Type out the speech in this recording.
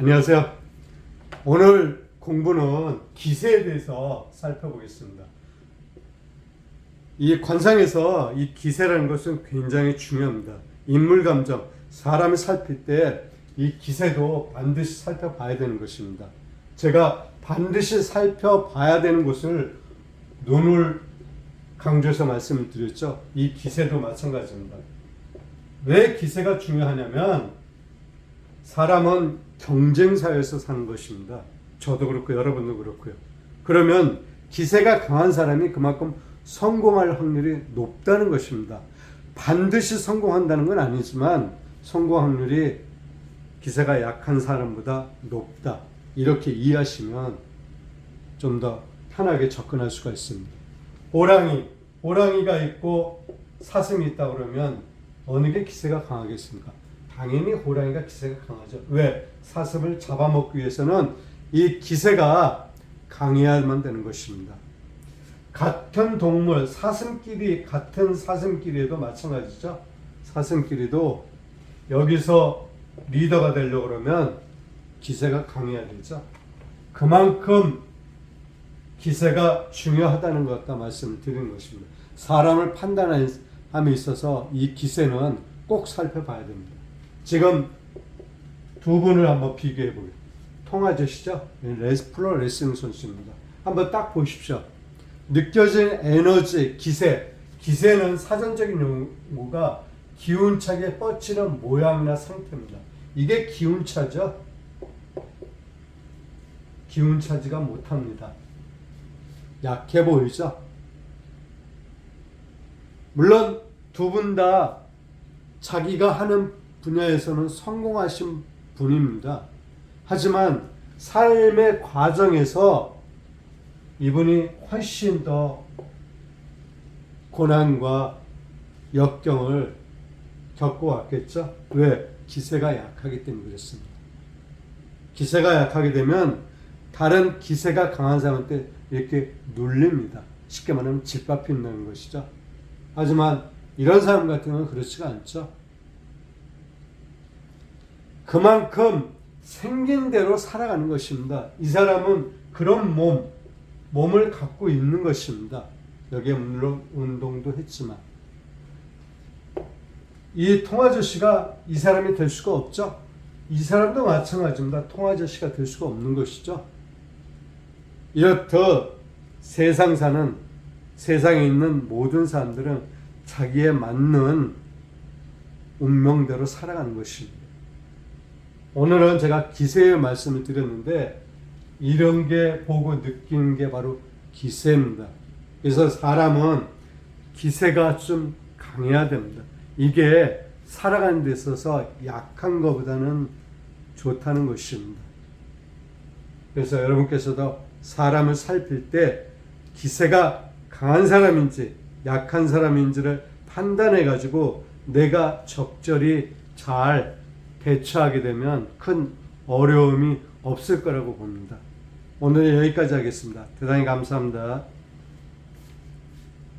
안녕하세요. 오늘 공부는 기세에 대해서 살펴보겠습니다. 이 관상에서 이 기세라는 것은 굉장히 중요합니다. 인물 감정, 사람을 살필 때 이 기세도 반드시 살펴봐야 되는 것입니다. 제가 반드시 살펴봐야 되는 것을 눈을 강조해서 말씀을 드렸죠. 이 기세도 마찬가지입니다. 왜 기세가 중요하냐면 사람은 경쟁 사회에서 사는 것입니다. 저도 그렇고 여러분도 그렇고요. 그러면 기세가 강한 사람이 그만큼 성공할 확률이 높다는 것입니다. 반드시 성공한다는 건 아니지만 성공 확률이 기세가 약한 사람보다 높다. 이렇게 이해하시면 좀 더 편하게 접근할 수가 있습니다. 호랑이, 호랑이가 있고 사슴이 있다 그러면 어느 게 기세가 강하겠습니까? 당연히 호랑이가 기세가 강하죠. 왜? 사슴을 잡아먹기 위해서는 이 기세가 강해야만 되는 것입니다. 같은 동물, 사슴끼리, 같은 사슴끼리도 마찬가지죠. 사슴끼리도 여기서 리더가 되려고 그러면 기세가 강해야 되죠. 그만큼 기세가 중요하다는 것 갖다 말씀을 드리는 것입니다. 사람을 판단함에 있어서 이 기세는 꼭 살펴봐야 됩니다. 지금 두 분을 한번 비교해 보게요. 통아저씨죠? 레스 프로 레슬링 선수입니다. 한번 딱 보십시오. 느껴지는 에너지, 기세. 기세는 사전적인 용어가 기운차게 뻗치는 모양이나 상태입니다. 이게 기운차죠? 기운차지가 못합니다. 약해 보이죠? 물론 두 분 다 자기가 하는 분야에서는 성공하신 분입니다. 하지만 삶의 과정에서 이분이 훨씬 더 고난과 역경을 겪어왔겠죠? 왜? 기세가 약하기 때문에 그렇습니다. 기세가 약하게 되면 다른 기세가 강한 사람한테 이렇게 눌립니다. 쉽게 말하면 짓밟힌다는 것이죠. 하지만 이런 사람 같은 경우는 그렇지가 않죠. 그만큼 생긴 대로 살아가는 것입니다. 이 사람은 그런 몸, 몸을 갖고 있는 것입니다. 여기에 물론 운동도 했지만. 이 통아저씨가 이 사람이 될 수가 없죠. 이 사람도 마찬가지입니다. 통아저씨가 될 수가 없는 것이죠. 이렇듯 세상 사는 세상에 있는 모든 사람들은 자기에 맞는 운명대로 살아가는 것입니다. 오늘은 제가 기세의 말씀을 드렸는데 이런 게 보고 느끼는 게 바로 기세입니다. 그래서 사람은 기세가 좀 강해야 됩니다. 이게 살아가는 데 있어서 약한 것보다는 좋다는 것입니다. 그래서 여러분께서도 사람을 살필 때 기세가 강한 사람인지 약한 사람인지를 판단해 가지고 내가 적절히 잘 대처하게 되면 큰 어려움이 없을 거라고 봅니다. 오늘 여기까지 하겠습니다. 대단히 감사합니다.